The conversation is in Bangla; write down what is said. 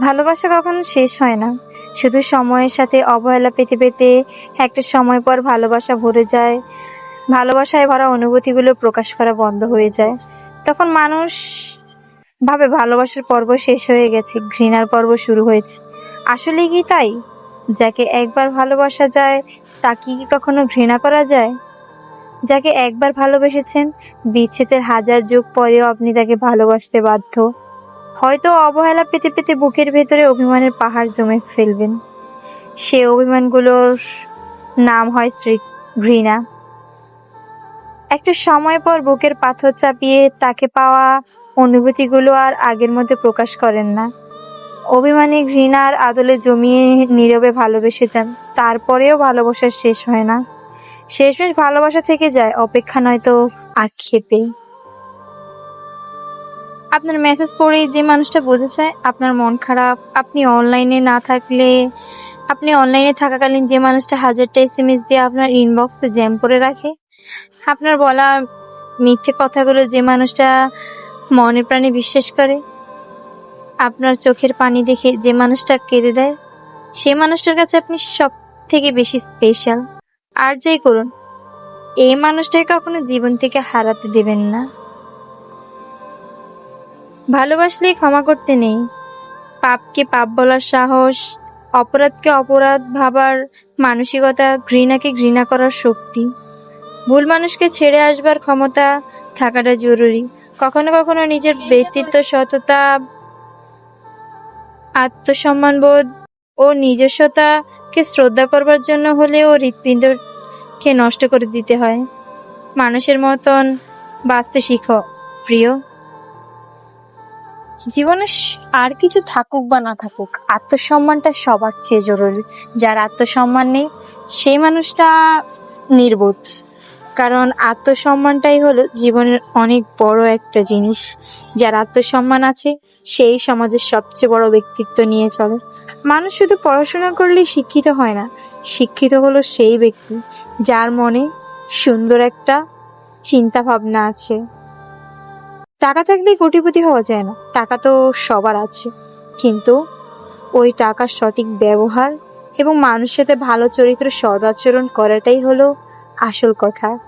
ভালোবাসা কখনো শেষ হয় না। শুধু সময়ের সাথে অবহেলা পেতে পেতে একটা সময় পর ভালোবাসা ভরে যায়। ভালোবাসায় ভরা অনুভূতিগুলো প্রকাশ করা বন্ধ হয়ে যায়। তখন মানুষ ভাবে ভালোবাসার পর্ব শেষ হয়ে গেছে, ঘৃণার পর্ব শুরু হয়েছে। আসলে কি তাই? যাকে একবার ভালোবাসা যায়, তাকে কি কখনো ঘৃণা করা যায়? যাকে একবার ভালোবেসেছেন, বিচ্ছেদের হাজার যুগ পরেও আপনি তাকে ভালোবাসতে বাধ্য। হয়তো অবহেলা পেতে পেতে বুকের ভেতরে অভিমানের পাহাড় জমে ফেলবেন। সে অভিমানগুলোর নাম হয় শ্রী ঘৃণা। একটা সময় পর বুকের পাথর চাপিয়ে তাকে পাওয়া অনুভূতিগুলো আর আগের মধ্যে প্রকাশ করেন না। অভিমানী ঘৃণার আদলে জমিয়ে নীরবে ভালোবেসে যান। তারপরেও ভালোবাসা শেষ হয় না। শেষমেশ ভালোবাসা থেকে যায়, অপেক্ষা নয়তো আক্ষেপে। আপনার মেসেজ পড়ে যে মানুষটা বোঝা চায় আপনার মন খারাপ, আপনি অনলাইনে না থাকলে, আপনি অনলাইনে থাকাকালীন যে মানুষটা হাজারটা এস এম এস দিয়ে আপনার ইনবক্সে জ্যাম করে রাখে, আপনার বলা মিথ্যে কথাগুলো যে মানুষটা মনে প্রাণে বিশ্বাস করে, আপনার চোখের পানি দেখে যে মানুষটা কেঁদে দেয়, সে মানুষটার কাছে আপনি সব থেকে বেশি স্পেশাল আর যাই করুন, এই মানুষটাকে কখনো জীবন থেকে হারাতে দেবেন না। ভালোবাসলে ক্ষমা করতে নেই। পাপকে পাপ বলার সাহস, অপরাধকে অপরাধ ভাবার মানসিকতা ঘৃণাকে ঘৃণা করার শক্তি। ভুল মানুষকে ছেড়ে আসবার ক্ষমতা থাকাটা জরুরি। কখনো কখনো নিজের ব্যক্তিত্ব সততা, আত্মসম্মানবোধ ও নিজস্বতাকে শ্রদ্ধা করবার জন্য হলে হলেও হৃৎপিণ্ডকে নষ্ট করে দিতে হয়। মানুষের মতন বাঁচতে শিখো, প্রিয়। জীবনে আর কিছু থাকুক বা না থাকুক, আত্মসম্মানটা সবার চেয়ে জরুরি। যার আত্মসম্মান নেই, সেই মানুষটা নির্বোধ। কারণ আত্মসম্মানটাই হলো জীবনের অনেক বড় একটা জিনিস। যার আত্মসম্মান আছে, সেই সমাজের সবচেয়ে বড় ব্যক্তিত্ব নিয়ে চলে। মানুষ শুধু পড়াশোনা করলেই শিক্ষিত হয় না, শিক্ষিত হলো সেই ব্যক্তি যার মনে সুন্দর একটা চিন্তা ভাবনা আছে। টাকা থাকলেই কোটিপতি হওয়া যায় না। টাকা তো সবার আছে। কিন্তু ওই টাকার সঠিক ব্যবহার এবং মানুষের সাথে ভালো চরিত্র সদাচরণ করাটাই হলো আসল কথা।